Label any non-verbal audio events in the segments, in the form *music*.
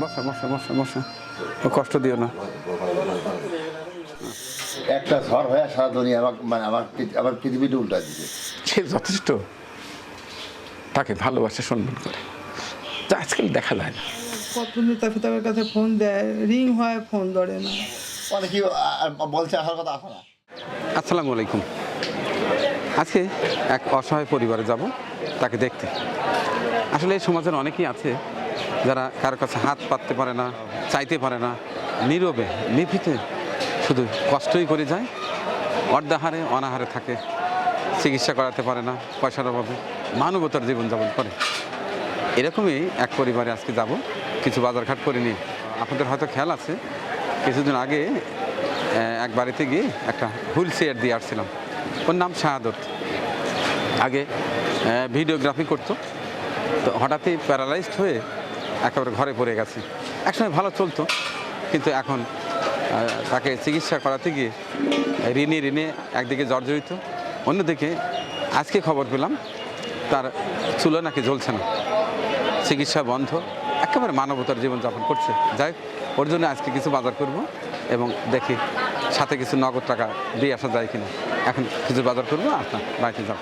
বসা বসা বসা বসা। কষ্ট দিও না। একটা ঝড় হয়ে সারা দুনিয়া আমাকে মানে আমার আমার পৃথিবীটা উল্টা দিচ্ছে সে যথেষ্ট। তাকে ভালোবাসে সম্মান করে। যা আজকাল দেখা যায় না। কত নেতা ফিতাবের কাছে ফোন দেয়? রিং হয় ফোন ধরে না। অনেকেই আ- বলছে আসার কথা আসো না। আসসালামু আলাইকুম। আজকে এক অসহায় পরিবারে যাব তাকে দেখতে। আসলে এই সমাজের অনেকেই আছে যারা কারও কাছে হাত পাততে পারে না, চাইতে পারে না, নীরবে, নিভিতে শুধু কষ্টই করে যায়, অর্ধাহারে, অনাহারে থাকে, চিকিৎসা করাতে পারে না, পয়সার অভাবে, মানবতার জীবনযাপন করে। এরকমই এক পরিবারে আজকে যাব, কিছু বাজারঘাট করে নিয়ে আপনাদের হয়তো খেয়াল আছে, কিছুদিন আগে এক বাড়িতে গিয়ে একটা হুইল চেয়ার দিয়ে আসছিলাম। ওর নাম শাহাদত। আগে ভিডিওগ্রাফি করতো। তো হঠাৎই প্যারালাইজড হয়ে একেবারে ঘরে পড়ে গেছে। একসময় ভালো চলতো, কিন্তু এখন তাকে চিকিৎসা করাতে গিয়ে ঋণে ঋণে একদিকে জর্জরিত, অন্যদিকে আজকে খবর পেলাম, তার চুলো নাকি জ্বলছে না। চিকিৎসা বন্ধ, একেবারে মানবতার জীবনযাপন করছে। যাই ওর জন্য আজকে কিছু বাজার করব এবং দেখি সাথে কিছু নগদ টাকা দিয়ে আসা যায় কিনা। এখন কিছু বাজার করব, আপনার বাড়িতে যাব।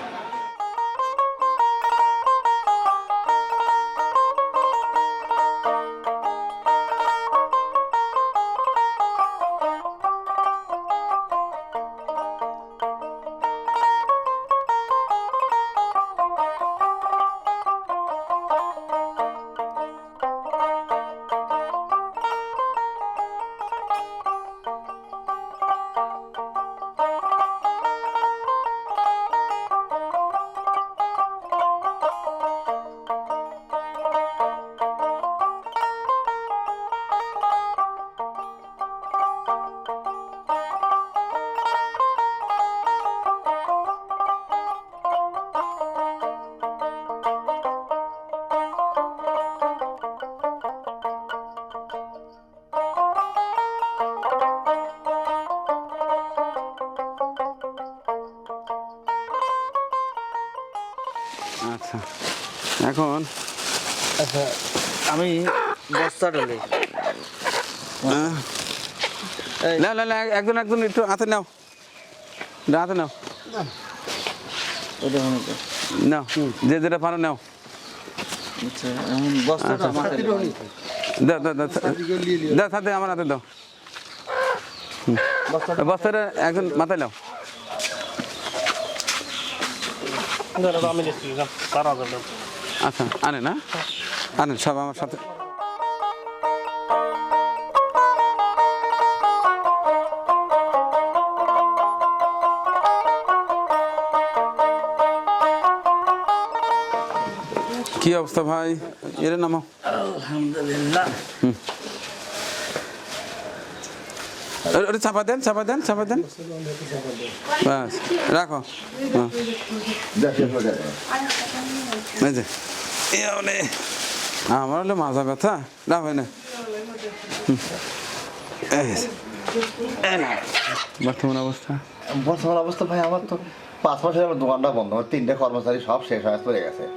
এখন আচ্ছা আমি বস্তাটা নেই এই- না না না একজন একজন একটু হাতে নাও। হাতে নাও। নাও যে যেটা পারো নাও। আচ্ছা মাথায় দাও সাথে আমার হাতে দাও। বস্তাটা একজন মাথায় নাও। আচ্ছা আনে না আনেন সব আমার সাথে। কি অবস্থা ভাই? এর নাম। আলহামদুলিল্লাহ। ওটা- চাপা দেন চাপা দেন চাপা দেন। বাস রাখো। আমার হলো মাজা ব্যথা। না হয় না। বর্তমান অবস্থা? বর্তমান অবস্থা ভাই আমার তো পাঁচ মাসের আমার দোকানটা বন্ধ। আমার তিনটে কর্মচারী সব শেষ হয়ে চলে গেছে।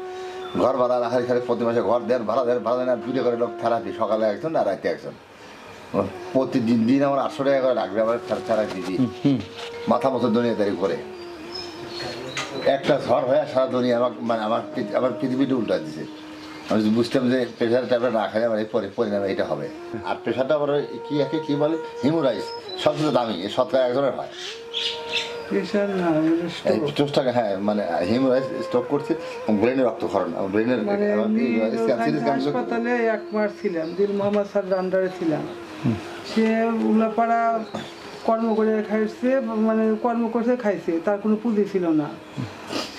ঘর ভাড়া রাখার খালি প্রতি মাসে ঘর দেন ভাড়া দেন ভাড়া দেন দুটো করে লোক থেরাপি সকালে একজন আর রাতে একজন। প্রতিদিন দিন আমার আটশো টাকা করে রাখবে আমার থেরাপি দিই। মাথা মতো দুনিয়া তারি করে। একটা ঝড় হয়ে সারা দুনিয়া আমাকে মানে আমার আমার পৃথিবীটা উল্টা দিছে। আমি বুঝতাম যে প্রেশার ট্যাবলেট না খাই আমার এই পরি- পরিণামে এটা হবে। আর প্রেশারটা আবার ওই কি একে কি বলে? হিমোরাইজ সবচেয়ে দামি শতকরা একজনের হয়। প্রেশার না এই স্ট্রোকটাকে হ্যাঁ মানে হিমোরাইজ স্ট্রোক করছে ব্রেনের রক্তক্ষরণ ব্রেনের মানে আমি এক মাস ছিলাম দিল মোহাম্মদ স্যার আন্ডারে ছিলাম। সে উল্লাপাড়া কর্ম করে খাইছে মানে কর্ম করছে খাইছে তার কোনো পুঁজি ছিল না।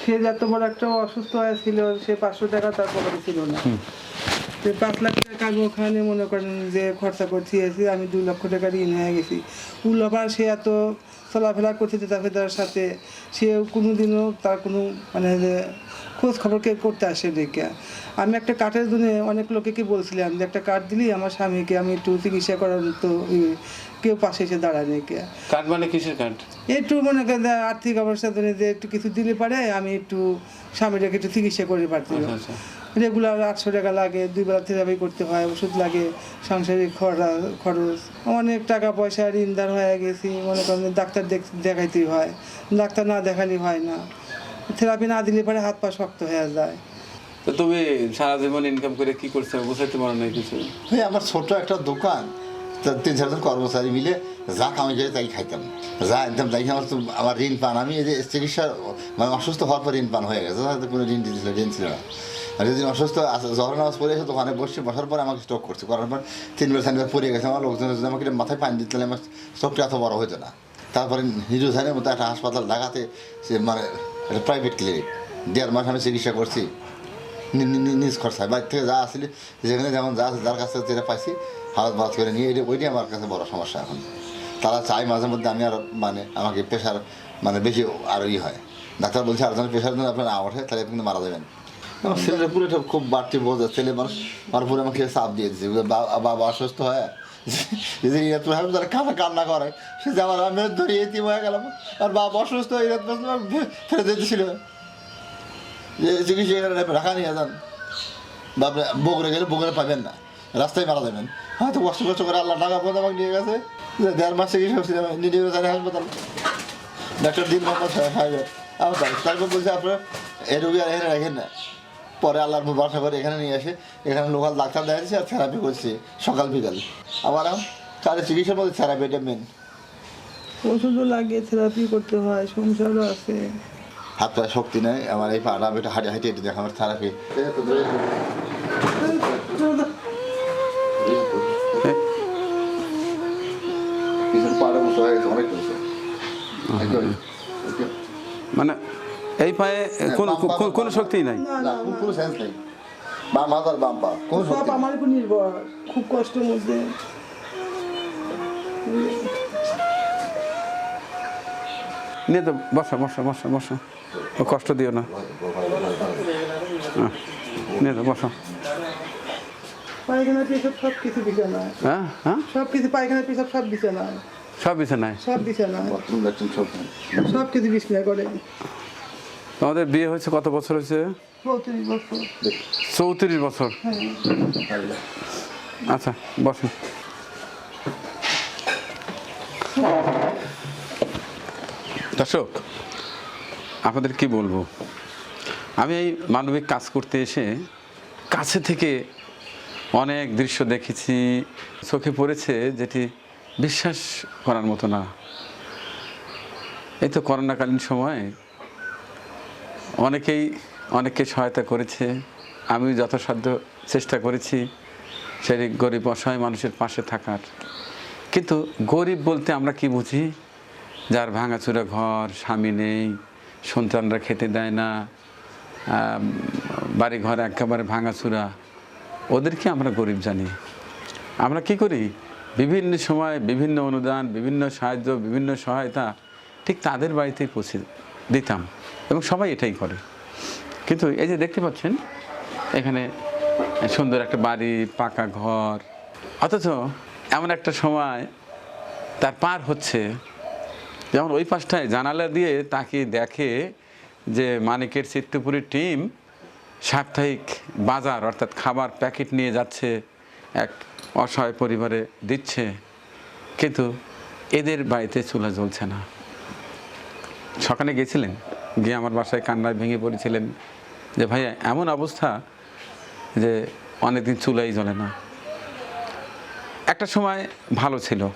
সে যত বড় একটা অসুস্থ হয়েছিল সে পাঁচশো টাকা তার পকেটে ছিল না। পাঁচ লাখ টাকা আমি ওখানে মনে করেন যে খরচা করছি এসে আমি দু লক্ষ টাকা ঋণ হয়ে গেছি। উল্লাপাড়া সে এত চলাফেরা করছে জেতাফেতার সাথে সে কোনোদিনও তার কোনো মানে খোঁজ খবর কে করতে আসে ডেকে আমি একটা কাঠের জন্য অনেক লোকে কি বলছিলাম যে একটা কাঠ দিলি আমার স্বামীকে আমি একটু চিকিৎসা করার তো কেউ পাশে এসে দাঁড়ায় নাকি কাঠ মানে কিসের কাঠ? একটু মনে করেন আর্থিক অবস্থার জন্য যে একটু কিছু দিলে পারে আমি একটু স্বামীটাকে একটু চিকিৎসা করে পারছি আচ্ছা, আচ্ছা। রেগুলার আটশো টাকা লাগে দুই বেলা থেরাপি করতে হয় ওষুধ লাগে সাংসারিক খরচ খরচ অনেক টাকা পয়সা ঋণদার হয়ে গেছি মনে করেন ডাক্তার দেখ- দেখাইতেই হয়। ডাক্তার না দেখালে হয় না। থেরাপি না দিলে পরে হাত পা শক্ত হয়ে যায়। তো তুমি সারা জীবন ইনকাম করে কি করছ? বুঝাইতে পারো না কিছু। ভাই আমার ছোট একটা দোকান। তা তিন চারজন কর্মচারী মিলে যা কামাই করে তাই খাইতাম। যা একদম তাই আমার তো আমার ঋণ পান। আমি এই যে চিকিৎসা মানে অসুস্থ হওয়ার পর ঋণ পান হয়ে গেছে। হয়তো কোনো ঋণ দিয়েছিল ঋণ ছিল না। আর যেদিন অসুস্থ আছে- জহর নামাজ পড়ে এসে দোকানে বসে বসার পর আমাকে স্টক করছে। করার পর তিন তিনবার চারবার পড়ে গেছে। আমার লোকজন যদি আমাকে মাথায় পানি দিতে আমার স্ট্রোকটা এত বড় হতো না। তারপরে হিরো সাইনের মতো একটা হাসপাতাল ঢাকাতে সে মানে একটা প্রাইভেট ক্লিনিক দেড় মাস আমি চিকিৎসা করছি। নিজ খরচায়। বাড়ি থেকে যা আসলে, যেখানে যেমন যা আছে, যার কাছ যেটা পাইছি, হালত বাদ করে নিয়ে এটা ওইটাই আমার কাছে বড় সমস্যা এখন। তারা চায় মাঝে মধ্যে আমি আর মানে আমাকে প্রেশার মানে বেশি আর ই হয়। ডাক্তার বলছে, আর যখন প্রেশার যদি আপনার না ওঠে, তাহলে কিন্তু মারা যাবেন। আমার ছেলেটা পুরো এটা খুব বাড়তি বোঝা। ছেলে মানুষ আমার পুরো আমাকে চাপ দিয়ে দিচ্ছে বাবা অসুস্থ হয় *laughs* তারা কান্না করে সে যে আমার আমি ধরে এতিম হয়ে গেলাম। আর বাবা অসুস্থ, ইরাত ফেরত দিয়েছিল যে চিকিৎসা রাখা নিয়ে যান। বাপরে, বগুড়ে গেলে বগুড়ে পাবেন না। রাস্তায় মারা যাবেন। হয়তো কষ্ট কষ্ট করে আল্লাহ টাকা পয়সা আমাকে নিয়ে গেছে। দেড় মাস চিকিৎসা করছিলাম নিজে জানে হাসপাতাল। ডাক্তার দিন মোহাম্মদ সাহেব আমার তারপর বলছে, আপনার এ রোগী আর এখানে রাখেন না। পরে আল্লাহর ভরসা করে এখানে নিয়ে আসে। এখানে লোকাল ডাক্তার দেখাচ্ছি আর থেরাপি করছে সকাল বিকাল। আবার তাদের চিকিৎসার মধ্যে থেরাপি এটা মেন ওষুধও লাগে থেরাপি করতে হয় সংসারও আছে। হাত পায়ে শক্তি নেই আমার এই পাটা আমি একটু হাঁটে হাঁটে এটি দেখা আমার থেরাপি পাড়া বসে হয়ে গেছে অনেক মানে এই পায়ে কোনো কোনো- কোনো শক্তিই নাই? না কোনো সেন্স নেই। বাম হাত আর বাম পা কোনো শক্তি নেই। আমার উপর নির্ভর খুব কষ্টের মধ্যে। নিয়ে তো বসো বসো বসো বসো। কষ্ট দিও না। হ্যাঁ, নিয়ে তো বসো। পায়খানা পেশাব সব কিছু বিছানায়। হ্যাঁ হ্যাঁ? সব কিছু পায়খানা পেশাব সব বিছানায়। সব বিছানায়? সব বিছানায়। সব কিছু বিছানায় করে। তোমাদের বিয়ে হয়েছে কত বছর হয়েছে? চৌত্রিশ বছর। হ্যাঁ। আচ্ছা বসো। দর্শক আপনাদের কি বলব? আমি এই মানবিক কাজ করতে এসে কাছে থেকে অনেক দৃশ্য দেখেছি। চোখে পড়েছে যেটি বিশ্বাস করার মতো না। এই তো করোনাকালীন সময় অনেকেই অনেককে সহায়তা করেছে। আমিও যথাসাধ্য চেষ্টা করেছি সেই গরিব অসহায় মানুষের পাশে থাকার। কিন্তু গরিব বলতে আমরা কি বুঝি? যার ভাঙাচুরা ঘর, স্বামী নেই, সন্তানরা খেতে দেয় না বাড়ি ঘর একেবারে ভাঙাচুরা, ওদেরকে আমরা গরিব জানি। আমরা কি করি? বিভিন্ন সময় বিভিন্ন অনুদান, বিভিন্ন সাহায্য, বিভিন্ন সহায়তা ঠিক তাদের বাড়িতেই পৌঁছে দিতাম। এবং সবাই এটাই করে। কিন্তু এই যে দেখতে পাচ্ছেন, এখানে সুন্দর একটা বাড়ি, পাকা ঘর। অথচ এমন একটা সময় তার পার হচ্ছে, যেমন ওই পাশটায় জানালা দিয়ে তাকে দেখে যে মানিকের চিত্তপুরীর টিম সাপ্তাহিক বাজার, অর্থাৎ খাবার প্যাকেট নিয়ে যাচ্ছে, এক অসহায় পরিবারে দিচ্ছে। কিন্তু এদের বাড়িতে চুলা জ্বলছে না। সকালে গেছিলেন? গিয়ে আমার বাসায় কান্নায় ভেঙে পড়েছিলেন। যে ভাইয়া, এমন অবস্থা যে অনেকদিন চুলাই জ্বলে না। একটা সময় ভালো ছিল।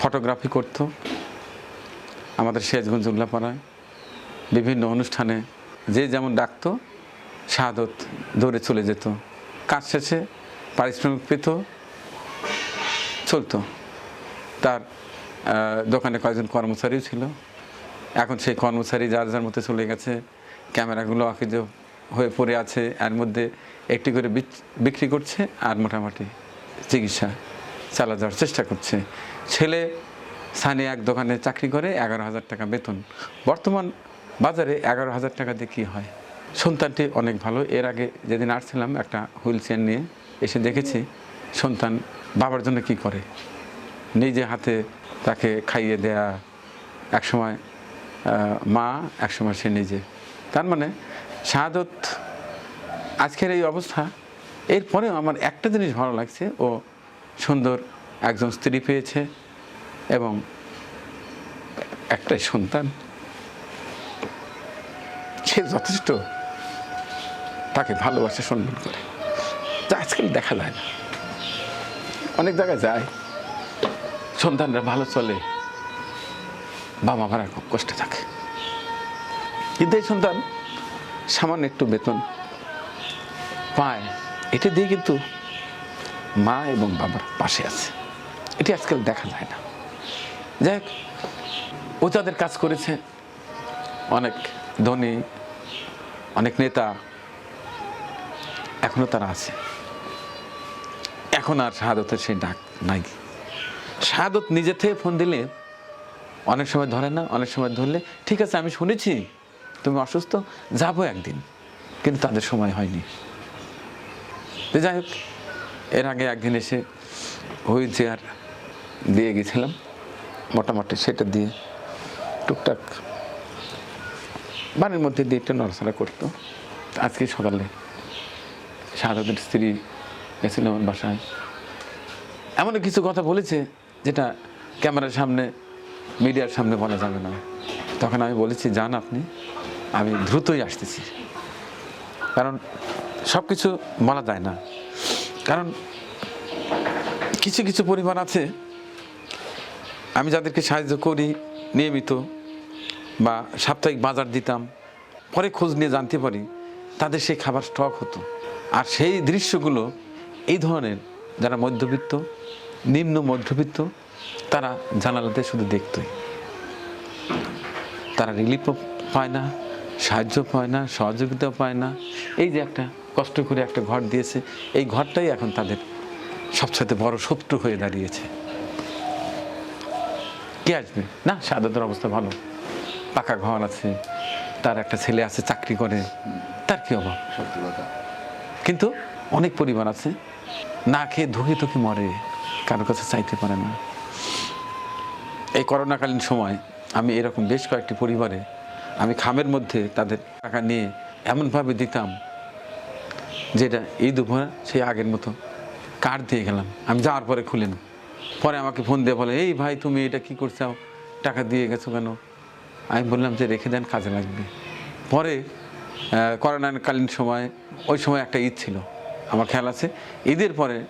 ফটোগ্রাফি করতো। আমাদের শেষগঞ্জ উল্লাপাড়ায় বিভিন্ন অনুষ্ঠানে যে যেমন ডাকতো, শাহাদত দৌড়ে চলে যেত। কাজ শেষে পারিশ্রমিক পেত, চলতো। তার দোকানে কয়েকজন কর্মচারীও ছিল। এখন সেই কর্মচারী যার যার মধ্যে চলে গেছে, ক্যামেরাগুলো আকিজ হয়ে পড়ে আছে, এর মধ্যে একটি করে বিক্রি করছে আর মোটামুটি চিকিৎসা চালা যাওয়ার চেষ্টা করছে। ছেলে স্থানীয় এক দোকানে চাকরি করে এগারো হাজার টাকা বেতন। বর্তমান বাজারে এগারো হাজার টাকা দিয়ে কী হয়? সন্তানটি অনেক ভালো। এর আগে যেদিন আসছিলাম একটা হুইল চেয়ার নিয়ে, এসে দেখেছি সন্তান বাবার জন্য কি করে? নিজে হাতে তাকে খাইয়ে দেয়া, একসময় মা একসময় সে নিজে। তার মানে শাহাদত আজকের এই অবস্থা, এরপরেও আমার একটা জিনিস ভালো লাগছে, ও সুন্দর একজন স্ত্রী পেয়েছে এবং একটাই সন্তান। সে যথেষ্ট তাকে ভালোবাসে, সম্মান করে। যা আজকাল দেখা যায় না। অনেক জায়গায় যায়, সন্তানরা ভালো চলে। বাবা মারা খুব কষ্টে থাকে। কিন্তু এই সন্তান সামান্য একটু বেতন পায়। এটা দিয়ে কিন্তু মা এবং বাবার পাশে আছে। এটি আজকাল দেখা যায় না। যাই হোক, ও যাদের কাজ করেছে অনেক ধনী অনেক নেতা এখনও তারা আছে। এখন আর শাহাদতের সেই ডাক নাই। শাহাদত নিজে থেকে ফোন দিলে অনেক সময় ধরে না, অনেক সময় ধরলে, ঠিক আছে, আমি শুনেছি, তুমি অসুস্থ, যাব একদিন। কিন্তু তাদের সময় হয়নি। তো যাই হোক, এর আগে একদিন এসে হুইল চেয়ার দিয়ে গেছিলাম, মোটামুটি সেটা দিয়ে টুকটাক বাড়ির মধ্যে দিয়ে একটু নড়াচড়া করতো। আজকে সকালে শাহাদের স্ত্রী গেছিল আমার বাসায়। এমন কিছু কথা বলেছে, যেটা ক্যামেরার সামনে মিডিয়ার সামনে বলা যাবে না। তখন আমি বলেছি, যান আপনি, আমি দ্রুতই আসতেছি। কারণ সব কিছু বলা যায় না। কারণ কিছু কিছু পরিবার আছে, আমি যাদেরকে সাহায্য করি, নিয়মিত, বা সাপ্তাহিক বাজার দিতাম, পরে খোঁজ নিয়ে জানতে পারি, তাদের সেই খাবার স্টক হতো। আর সেই দৃশ্যগুলো এই ধরনের যারা মধ্যবিত্ত, নিম্ন মধ্যবিত্ত তারা জানালাতে শুধু দেখতই। তারা রিলিফও পায় না সাহায্য পায় না সহযোগিতাও পায় না। এই যে একটা কষ্ট করে একটা ঘর দিয়েছে এই ঘরটাই এখন তাদের সবচেয়ে বড় শত্রু হয়ে দাঁড়িয়েছে। কে আসবে? না সাদাতের অবস্থা ভালো। পাকা ঘর আছে তার একটা ছেলে আছে চাকরি করে। তার কি অভাব? সত্যি কিন্তু অনেক পরিবার আছে না খেয়ে ধুকে ধুকে মরে কারোর কাছে চাইতে পারে না। এই করোনাকালীন সময় আমি এরকম বেশ কয়েকটি পরিবারে আমি খামের মধ্যে তাদের টাকা নিয়ে এমনভাবে দিতাম যেটা এই দুপুর সেই আগের মতো কার্ড দিয়ে গেলাম। আমি যাওয়ার পরে খুলে না। পরে আমাকে ফোন দিয়ে বলে, এই ভাই, তুমি এটা কি করছ? টাকা দিয়ে গেছো কেন? আমি বললাম যে, রেখে দেন, কাজে লাগবে। পরে করোনাকালীন সময়, ওই সময় একটা ঈদ ছিল। আমার খেয়াল আছে। ঈদের পরে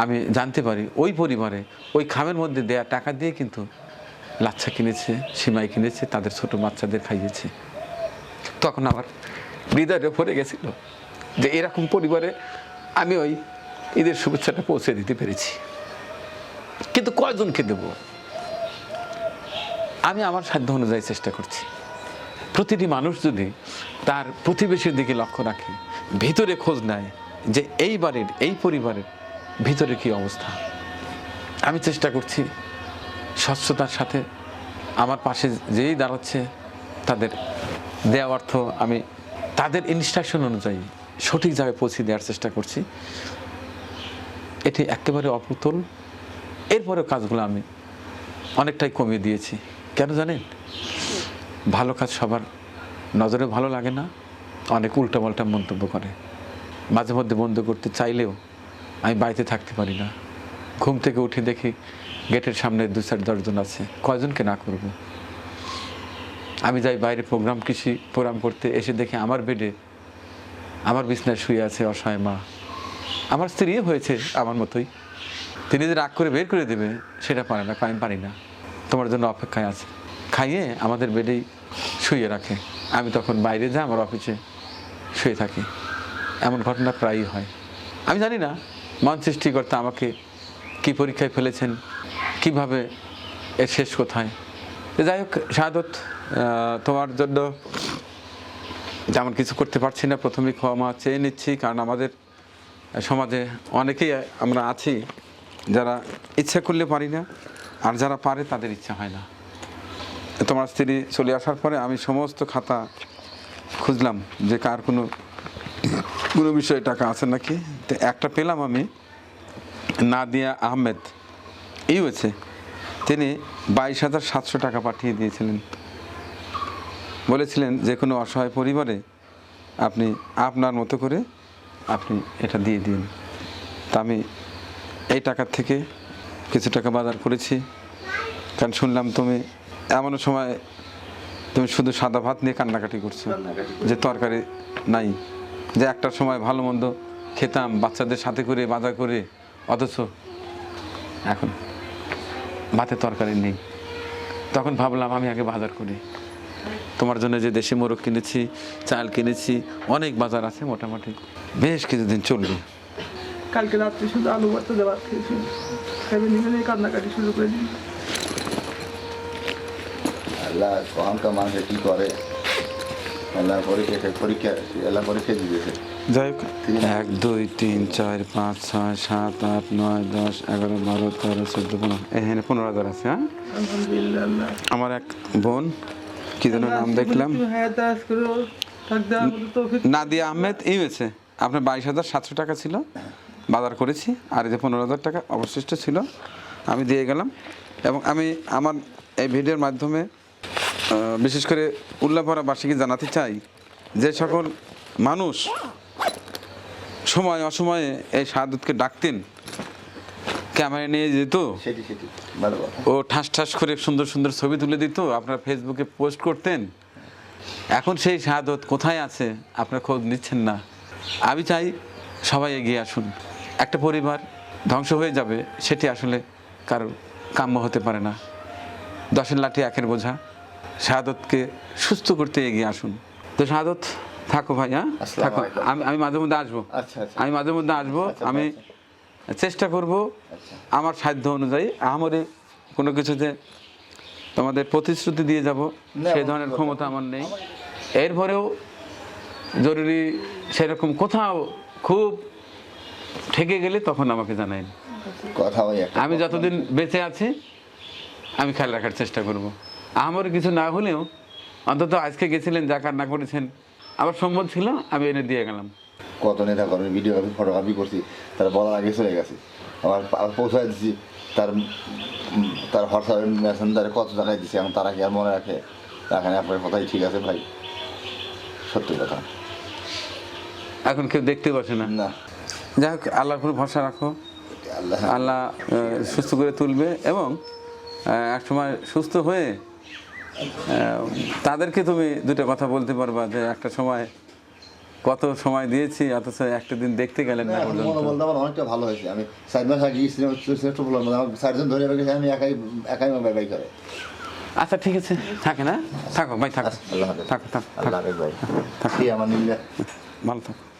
আমি জানতে পারি, ওই পরিবারে ওই খামের মধ্যে দেয়া টাকা দিয়ে কিন্তু লাচ্ছা কিনেছে, সিমাই কিনেছে, তাদের ছোট বাচ্চাদের খাইয়েছে। তখন আমার হৃদয়ে পড়ে গেছিল যে এরকম পরিবারে আমি ওই ঈদের শুভেচ্ছাটা পৌঁছে দিতে পেরেছি। কিন্তু কয়জনকে দেব? আমি আমার সাধ্য অনুযায়ী চেষ্টা করছি। প্রতিটি মানুষ যদি তার প্রতিবেশীর দিকে লক্ষ্য রাখে, ভিতরে খোঁজ নেয় যে এই বাড়ির, এই পরিবারের ভিতরে কি অবস্থা? আমি চেষ্টা করছি স্বচ্ছতার সাথে আমার পাশে যেই দাঁড়াচ্ছে তাদের দেওয়া অর্থ আমি তাদের ইনস্ট্রাকশন অনুযায়ী সঠিক জায়গায় পৌঁছে দেওয়ার চেষ্টা করছি। এটি একেবারে অপুতল এরপরেও কাজগুলো আমি অনেকটাই কমিয়ে দিয়েছি। কেন জানেন? ভালো কাজ সবার নজরে ভালো লাগে না, অনেক উল্টাপাল্টা মন্তব্য করে। মাঝে মধ্যে বন্ধ করতে চাইলেও আমি বাড়িতে থাকতে পারি না। ঘুম থেকে উঠে দেখি গেটের সামনে দু চার দশজন আছে। কয়জনকে না করব? আমি যাই বাইরে প্রোগ্রাম কৃষি প্রোগ্রাম করতে এসে দেখি আমার বেডে আমার বিছনায় শুয়ে আছে অসহায় মা। আমার স্ত্রী হয়েছে আমার মতোই। তিনি যে রাগ করে বের করে দেবে সেটা পারে না, আমি পারি না। তোমার জন্য অপেক্ষায় আছে। খাইয়ে আমাদের বেডেই শুয়ে রাখে। আমি তখন বাইরে যাই, আমার অফিসে শুয়ে থাকি। এমন ঘটনা প্রায়ই হয়। আমি জানি না মন সৃষ্টিকর্তা আমাকে কি পরীক্ষায় ফেলেছেন? কীভাবে এর শেষ কোথায়? যাই হোক, শাহাদত তোমার জন্য যেমন কিছু করতে পারছি না। প্রথমে ক্ষমা চেয়ে নিচ্ছি, কারণ আমাদের সমাজে অনেকেই আমরা আছি যারা ইচ্ছা করলে পারি না, আর যারা পারে তাদের ইচ্ছা হয় না। তোমার স্ত্রী চলে আসার পরে আমি সমস্ত খাতা খুঁজলাম যে কার কোনো কোনো বিষয়ে টাকা আছে নাকি। তো একটা পেলাম আমি নাদিয়া আহমেদ এই হয়েছে তিনি বাইশ হাজার সাতশো টাকা পাঠিয়ে দিয়েছিলেন। বলেছিলেন যে কোনো অসহায় পরিবারে আপনি আপনার মতো করে আপনি এটা দিয়ে দিন। তা আমি এই টাকার থেকে কিছু টাকা বাজার করেছি। কারণ শুনলাম তুমি এমন সময় তুমি শুধু সাদা ভাত নিয়ে কান্নাকাটি করছ যে তরকারি নাই যে একটা সময় ভালো মন্দ খেতাম বাচ্চাদের সাথে করে বাজার করে অথচ এখন ভাতে তরকারি নেই। তখন ভাবলাম আমি আগে বাজার করি। তোমার জন্য যে দেশি মোরগ কিনেছি চাল কিনেছি অনেক বাজার আছে মোটামুটি। বেশ কিছুদিন চলবে। কালকে রাত্রে শুধু আলু ভর্তা দেওয়ার খেয়েছি। কান্নাকাটি শুরু করে দিন আল্লাহ কম তো মানুষ কি করে? আল্লাহ পরীক্ষা পরীক্ষা আল্লাহ পরীক্ষা দিয়েছে। যাই হোক এক দুই তিন চার পাঁচ ছয় সাত আট নয় দশ এগারো বারো তেরো চোদ্দ পনেরো এখানে পনেরো হাজার আছে হ্যাঁ? আমার এক বোন কি যেন নাম দেখলাম? নাদিয়া আহমেদ ইমেছে আপনার বাইশ হাজার সাতশো টাকা ছিল বাজার করেছি আর এই যে পনেরো হাজার টাকা অবশিষ্ট ছিল আমি দিয়ে গেলাম। এবং আমি আমার এই ভিডিওর মাধ্যমে বিশেষ করে উল্লাপাড়াবাসীকে জানাতে চাই যে সকল মানুষ সময় অসময়ে এই শাহাদুতকে ডাকতেন। ক্যামেরা নিয়ে যেত। ও ঠাস ঠাস করে সুন্দর সুন্দর ছবি তুলে দিত। আপনার ফেসবুকে পোস্ট করতেন। এখন সেই শাহাদত কোথায় আছে? আপনার খোঁজ নিচ্ছেন না। আমি চাই সবাই এগিয়ে আসুন। একটা পরিবার ধ্বংস হয়ে যাবে সেটি আসলে কারও কাম্য হতে পারে না। দশের লাঠি একের বোঝা। শাহাদতকে সুস্থ করতে এগিয়ে আসুন। তো শাহাদত থাকো ভাই হ্যাঁ? থাকো। আমি আমি মাঝে মধ্যে আসব। আচ্ছা আচ্ছা। আমি মাঝে মধ্যে আসব। আচ্ছা, আমি চেষ্টা করব। আমার সাধ্য অনুযায়ী। আমারে কোনো কিছুতে তোমাদের প্রতিশ্রুতি দিয়ে যাব। সেই ধরনের ক্ষমতা আমার নেই। এরপরেও জরুরি সেরকম কোথাও খুব ঠেকে গেলে তখন আমাকে ওই আমি যতদিন বেঁচে আছি আমি খেয়াল রাখার চেষ্টা করব। আমার কিছু না হলেও অন্তত আজকে গেছিলেন যা কান্না করেছেন আমার সম্মত ছিল আমি এনে দিয়ে গেলাম। কত নেতা কর্মী ভিডিওগ্রাফি ফটোগ্রাফি করছি তারা বলার আগে চলে গেছে। আমার পৌঁছায় দিচ্ছি তার তার হোয়াটসঅ্যাপ মেসেঞ্জারে কত জায়গায় দিচ্ছে এখন তারা কি আর মনে রাখে? রাখে না আপনার কথাই ঠিক আছে ভাই। সত্যি কথা। এখন কেউ দেখতে বসে না। না। যাই হোক আল্লাহর উপর ভরসা রাখো। আল্লাহ। আল্লাহ সুস্থ করে তুলবে এবং আহ, একসময় সুস্থ হয়ে তাদেরকে তুমি দুটো কথা বলতে পারবা যে একটা সময় কত সময় দিয়েছি অথচ একটা দিন দেখতে গেলেন না পর্যন্ত। মনোবল আমার অনেকটা ভালো হয়েছে। আমি সাইড আগে গিয়েছিলাম শ্রেষ্ঠ বললাম আমার চারজন ধরে রেখেছে আমি একাই একাই বাই বাই করে। আচ্ছা ঠিক আছে। থাকে না? থাকো ভাই থাকো। আল্লাহ হাফেজ। থাকো থাকো ভাই। থাকি। আমার নিলে। ভালো থাকো।